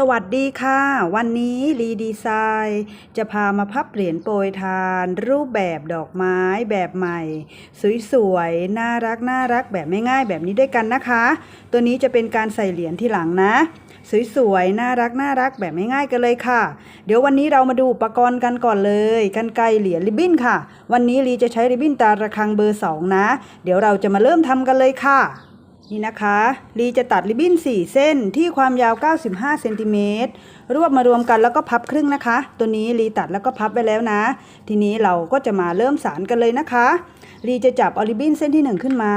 สวัสดีค่ะ วันนี้รีดีไซน์จะพามาพับเหรียญโปรยทาน รูปแบบดอกไม้แบบใหม่ สวยๆ น่ารักน่ารักแบบไม่ง่ายแบบนี้ด้วยกันนะคะ ตัวนี้จะเป็นการใส่เหรียญที่หลังนะ สวยๆ น่ารักน่ารักแบบไม่ง่ายกันเลยค่ะ เดี๋ยววันนี้เรามาดูอุปกรณ์กันก่อนเลยกันไกรเหรียญริบบิ้นค่ะ วันนี้รีจะใช้ริบบิ้นตาระฆังเบอร์ 2 นะ เดี๋ยวเราจะมาเริ่มทำกันเลยค่ะ นี่นะคะลีจะตัดริบบิ้น 4 เส้นที่ความยาว 95เซนติเมตรรวบมารวมกันแล้วก็พับครึ่งนะคะ ตัวนี้ลีตัดแล้วก็พับไปแล้วนะ ทีนี้เราก็จะมาเริ่มสารกันเลยนะคะลีจะจับเอาริบบิ้นเส้นที่ 1 ขึ้นมา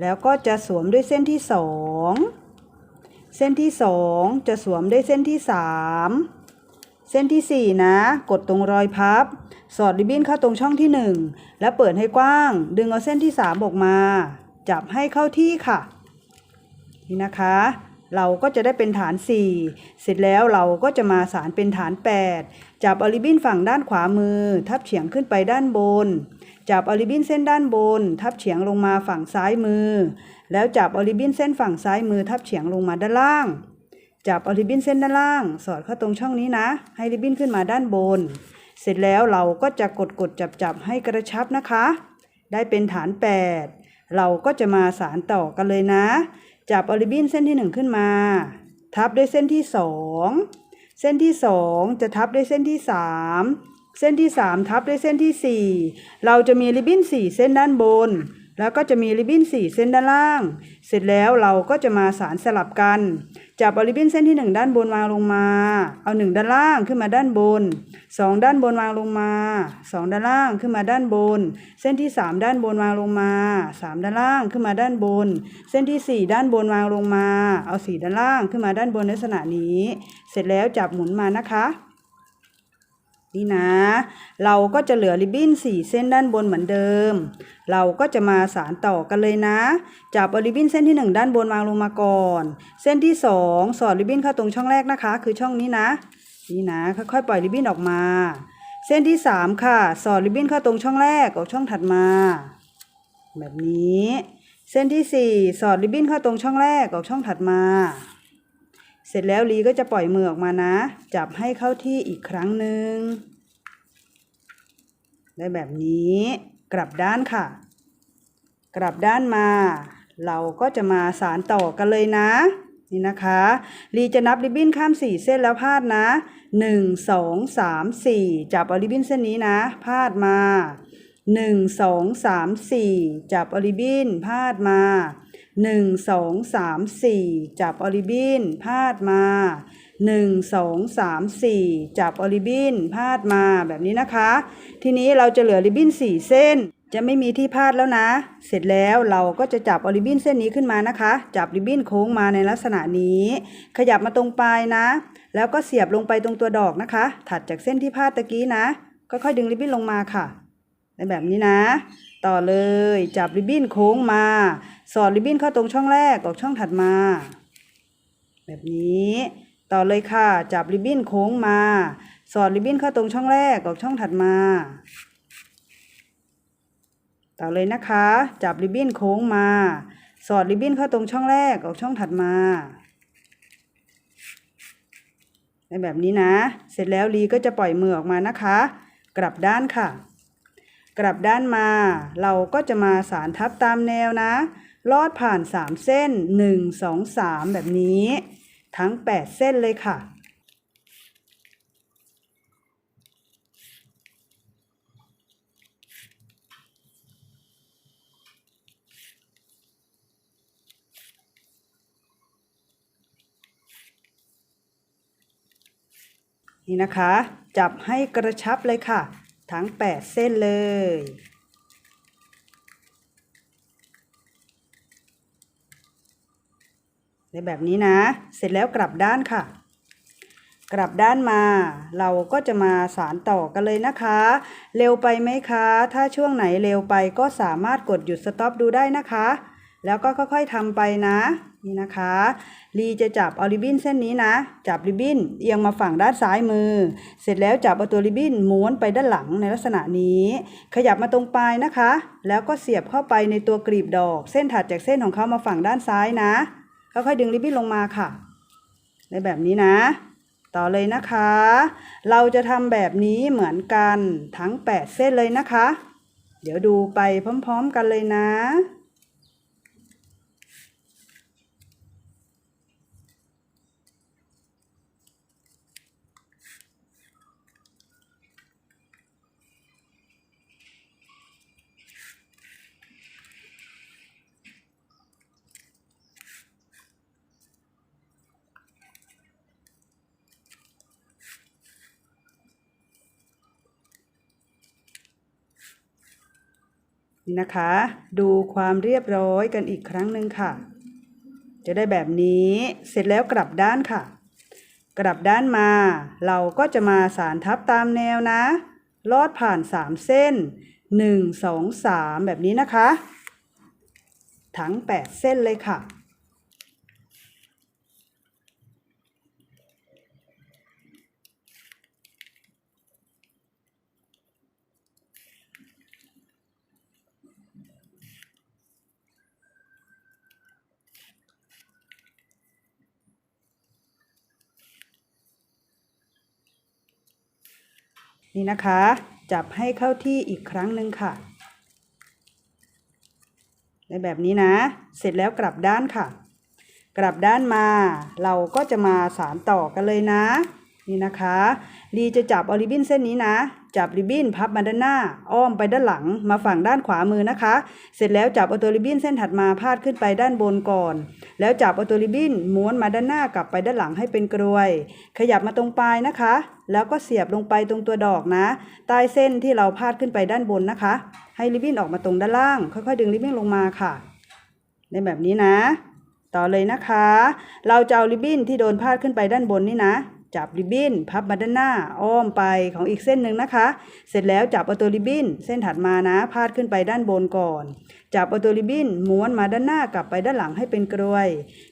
แล้วก็จะสวมด้วยเส้นที่ 2 เส้นที่ 2 จะสวมด้วยเส้นที่ 3เส้นที่ 4 นะ กดตรงรอยพับ สอดริบบิ้นเข้าตรงช่องที่ 1 แล้วเปิดให้กว้าง ดึงเอาเส้นที่ 3 ออกมา จับให้เข้าที่ค่ะ นี่นะคะ เราก็จะได้เป็นฐาน 4 เสร็จแล้วเราก็จะมาสารเป็นฐาน 8 จับอาริบินฝั่งด้านขวามือ ทับเฉียงขึ้นไปด้านบน จับอาริบินเส้นด้านบน ทับเฉียงลงมาฝั่งซ้ายมือ แล้วจับอาริบินเส้นฝั่งซ้ายมือ ทับเฉียงลงมาด้านล่าง จับอาริบินเส้นด้านล่าง สอดเข้าตรงช่องนี้นะ ให้ริบบิ้นขึ้นมาด้านบน เสร็จแล้วเราก็จะกดกดจับจับให้กระชับนะคะ ได้เป็นฐาน 8 เราก็จะมาสารต่อกันเลยนะ จับอริบินเส้นที่ 1 ขึ้นมา ทับด้วยเส้นที่ 2 เส้นที่ 2 จะทับด้วยเส้นที่ 3 เส้นที่ 3 ทับด้วยเส้นที่ 4 เราจะมีริบบิ้น4 เส้นด้านบน แล้วก็จะมีริบบิ้น4 เส้นด้านล่าง เสร็จแล้วเราก็จะมาสารสลับกัน จับเอาริบบิ้นเส้นที่ 1 ด้านบนวางลงมา เอา 1 ด้านล่างขึ้นมาด้านบน 2 ด้านบนวางลงมา 2 ด้านล่างขึ้นมาด้านบน เส้นที่ 3 ด้านบนวางลงมา 3 ด้านล่างขึ้นมาด้านบน เส้นที่ 4 ด้านบนวางลงมา เอา 4 ด้านล่างขึ้นมาด้านบนในลักษณะนี้ เสร็จแล้วจับหมุนมานะคะ นี่นะ เราก็จะเหลือริบบิ้น4 เส้นด้านบนเหมือนเดิม เราก็จะมาสารต่อกันเลยนะ จับริบบิ้นเส้นที่ 1 ด้านบนวางลงมาก่อน เส้นที่ 2 สอดริบบิ้นเข้าตรงช่องแรกนะคะ คือช่องนี้นะ นี่นะ ค่อยๆปล่อยริบบิ้นออกมา เส้นที่ 3 ค่ะ สอดริบบิ้นเข้าตรงช่องแรกออกช่องถัดมา แบบนี้ เส้นที่ 4 สอดริบบิ้นเข้าตรงช่องแรกออกช่องถัดมา เสร็จแล้วลีก็จะปล่อยมือออกมานะ จับให้เข้าที่อีกครั้งหนึ่งได้แบบนี้ กลับด้านค่ะ กลับด้านมา เราก็จะมาสารต่อกันเลยนะ นี่นะคะ ลีจะนับริบบิ้นข้าม 4 เส้นแล้วพาดนะ 1 2 3 4 จับเอาริบบิ้นเส้นนี้นะ พาดมา 1 2 3 4 จับเอาริบบิ้นพาดมา 1 2 3 4จับเอริบินพาดมา1 2 3 4จับเอริบินพาดมาแบบนี้นะคะ ทีนี้เราจะเหลือริบบิ้น4เส้น จะไม่มีที่พาดแล้วนะ เสร็จแล้วเราก็จะจับเอริบินเส้นนี้ขึ้นมานะคะ จับริบบิ้นโค้งมาในลักษณะนี้ ขยับมาตรงปลายนะ แล้วก็เสียบลงไปตรงตัวดอกนะคะ ถัดจากเส้นที่พาดตะกี้นะค่อยๆดึงริบบิ้นลงมาค่ะในแบบนี้นะ ต่อเลย จับริบบิ้นโค้งมา สอดริบบิ้นเข้าตรงช่องแรกออกช่องถัดมา แบบนี้ ต่อเลยค่ะ จับริบบิ้นโค้งมา สอดริบบิ้นเข้าตรงช่องแรกออกช่องถัดมา ต่อเลยนะคะ จับริบบิ้นโค้งมา สอดริบบิ้นเข้าตรงช่องแรกออกช่องถัดมาในแบบนี้นะ เสร็จแล้วลีก็จะปล่อยมือออกมานะคะ กลับด้านค่ะ กลับด้านมา เราก็จะมาสารทับตามแนวนะ ลอดผ่าน 3 เส้น 1 2 3 แบบนี้ ทั้ง 8 เส้นเลยค่ะ นี่นะคะ จับให้กระชับเลยค่ะ ทั้ง 8 เส้นเลย ในแบบนี้นะ เสร็จแล้วกลับด้านค่ะ กลับด้านมา เราก็จะมาสารต่อกันเลยนะคะ เร็วไปไหมคะ ถ้าช่วงไหนเร็วไปก็สามารถกดหยุดสต็อปดูได้นะคะ แล้วก็ค่อยๆทำไปนะ นี่นะคะลีจะจับเอาริบบิ้นเส้นนี้นะ จับริบบิ้นเอียงมาฝั่งด้านซ้ายมือ เสร็จแล้วจับเอาตัวริบบิ้นม้วนไปด้านหลังในลักษณะนี้ ขยับมาตรงปลายนะคะ แล้วก็เสียบเข้าไปในตัวกลีบดอก เส้นถัดจากเส้นของเขามาฝั่งด้านซ้ายนะค่อยๆดึงริบบิ้นลงมาค่ะในแบบนี้นะ ต่อเลยนะคะ เราจะทำแบบนี้เหมือนกันทั้ง 8 เส้นเลยนะคะ เดี๋ยวดูไปพร้อม ๆ กันเลยนะ นี่นะคะ ดูความเรียบร้อยกันอีกครั้งหนึ่งค่ะ จะได้แบบนี้เสร็จแล้วกลับด้านค่ะ กลับด้านมา เราก็จะมาสารทับตามแนวนะ ลอดผ่าน 3 เส้น 1 2 3 แบบนี้นะคะ ทั้ง 8 เส้นเลยค่ะ นี่นะคะ จับให้เข้าที่อีกครั้งหนึ่งค่ะในแบบนี้นะ เสร็จแล้วกลับด้านค่ะ กลับด้านมา เราก็จะมาสารต่อกันเลยนะ นี่นะคะ ลีจะจับออริบินเส้นนี้นะ จับริบบิ้นพับมาด้านหน้า อ้อมไปด้านหลัง มาฝั่งด้านขวามือนะคะ เสร็จแล้วจับเอาตัวริบบิ้นเส้นถัดมาพาดขึ้นไปด้านบนก่อน แล้วจับเอาตัวริบบิ้นม้วนมาด้านหน้ากลับไปด้านหลังให้เป็นกรวย ขยับมาตรงปลายนะคะ แล้วก็เสียบลงไปตรงตัวดอกนะ ใต้เส้นที่เราพาดขึ้นไปด้านบนนะคะ ให้ริบบิ้นออกมาตรงด้านล่าง ค่อยๆ ดึงริบบิ้นลงมาค่ะในแบบนี้นะ ต่อเลยนะคะ เราจะเอาริบบิ้นที่โดนพาดขึ้นไปด้านบนนี่นะ จับริบบิ้น พับมาด้านหน้า อ้อมไปของอีกเส้นหนึ่งนะคะ เสร็จแล้วจับเอาตัวริบบิ้น เส้นถัดมานะ พาดขึ้นไปด้านบนก่อน จับเอาตัวริบบิ้น ม้วนมาด้านหน้ากลับไปด้านหลังให้เป็นกรวย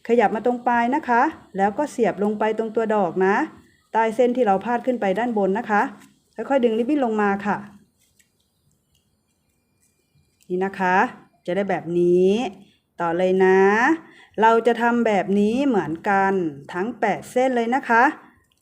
ขยับมาตรงปลายนะคะ แล้วก็เสียบลงไปตรงตัวดอกนะ ใต้เส้นที่เราพาดขึ้นไปด้านบนนะคะ ค่อยๆดึงริบบิ้นลงมาค่ะ นี่นะคะ จะได้แบบนี้ต่อเลยนะ เราจะทำแบบนี้เหมือนกันทั้ง 8 เส้นเลยนะคะ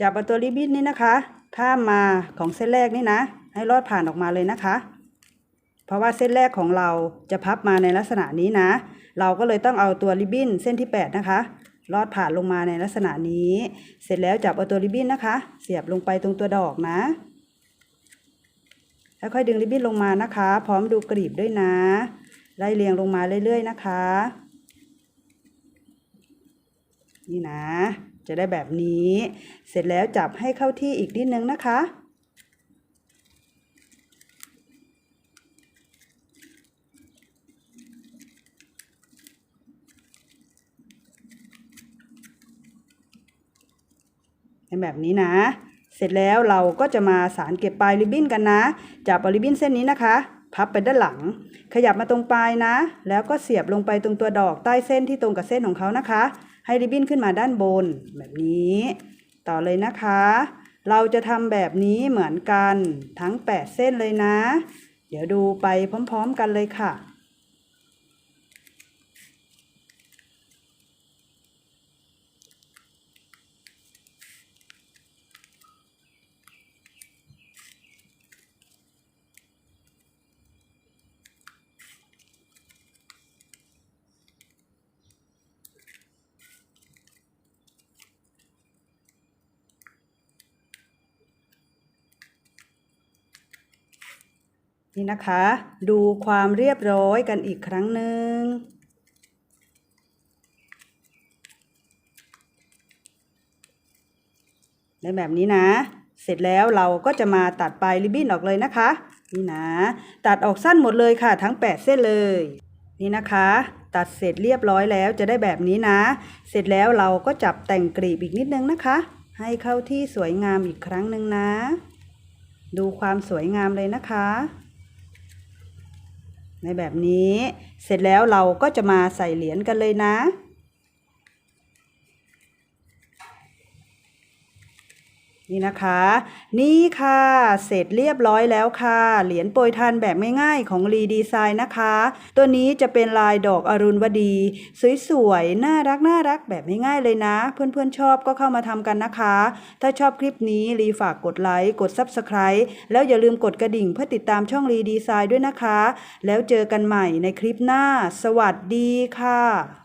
จับเอาตัวริบบิ้นนี่นะคะข้ามมาของเส้นแรกนี่นะ ให้ลอดผ่านออกมาเลยนะคะ เพราะว่าเส้นแรกของเราจะพับมาในลักษณะนี้นะ เราก็เลยต้องเอาตัวริบบิ้นเส้นที่ 8 นะคะลอดผ่านลงมาในลักษณะนี้ เสร็จแล้วจับเอาตัวริบบิ้นนะคะ เสียบลงไปตรงตัวดอกนะค่อยๆดึงริบบิ้นลงมานะคะ พร้อมดูกรีบด้วยนะ ไล่เรียงลงมาเรื่อยๆนะคะ นี่นะ จะได้แบบนี้ เสร็จแล้วจับให้เข้าที่อีกนิดนึงนะคะ เป็นแบบนี้นะ เสร็จแล้วเราก็จะมาสารเก็บปลายริบบิ้นกันนะ จับริบบิ้นเส้นนี้นะคะพับไปด้านหลัง ขยับมาตรงปลายนะ แล้วก็เสียบลงไปตรงตัวดอกใต้เส้นที่ตรงกับเส้นของเขานะคะ ให้ริบบิ้นขึ้นมาด้านบนแบบนี้ ต่อเลยนะคะ เราจะทำแบบนี้เหมือนกันทั้ง 8 เส้นเลยนะ เดี๋ยวดูไปพร้อม ๆ กันเลยค่ะ น นี่นะคะ ดูความเรียบร้อยกันอีกครั้งหนึ่งได้แบบนี้นะ เสร็จแล้วเราก็จะมาตัดปลายริบบิ้นออกเลยนะคะ นี่นะ ตัดออกสั้นหมดเลยค่ะ ทั้ง 8 เส้นเลย นี่นะคะ ตัดเสร็จเรียบร้อยแล้วจะได้แบบนี้นะ เสร็จแล้วเราก็จับแต่งกรีบอีกนิดนึงนะคะ ให้เข้าที่สวยงามอีกครั้งหนึ่งนะ ดูความสวยงามเลยนะคะ ในแบบนี้ เสร็จแล้วเราก็จะมาใส่เหรียญกันเลยนะ นี่นะคะ นี่ค่ะ เสร็จเรียบร้อยแล้วค่ะ เหรียญโปรยทานแบบง่ายๆของรีดีไซน์นะคะ ตัวนี้จะเป็นลายดอกอรุณวดี สวยๆ น่ารักน่ารักแบบง่ายๆเลยนะ เพื่อนๆชอบก็เข้ามาทำกันนะคะ ถ้าชอบคลิปนี้รีฝากกดไลค์กด Subscribe แล้วอย่าลืมกดกระดิ่งเพื่อติดตามช่องรีดีไซน์ด้วยนะคะ แล้วเจอกันใหม่ในคลิปหน้า สวัสดีค่ะ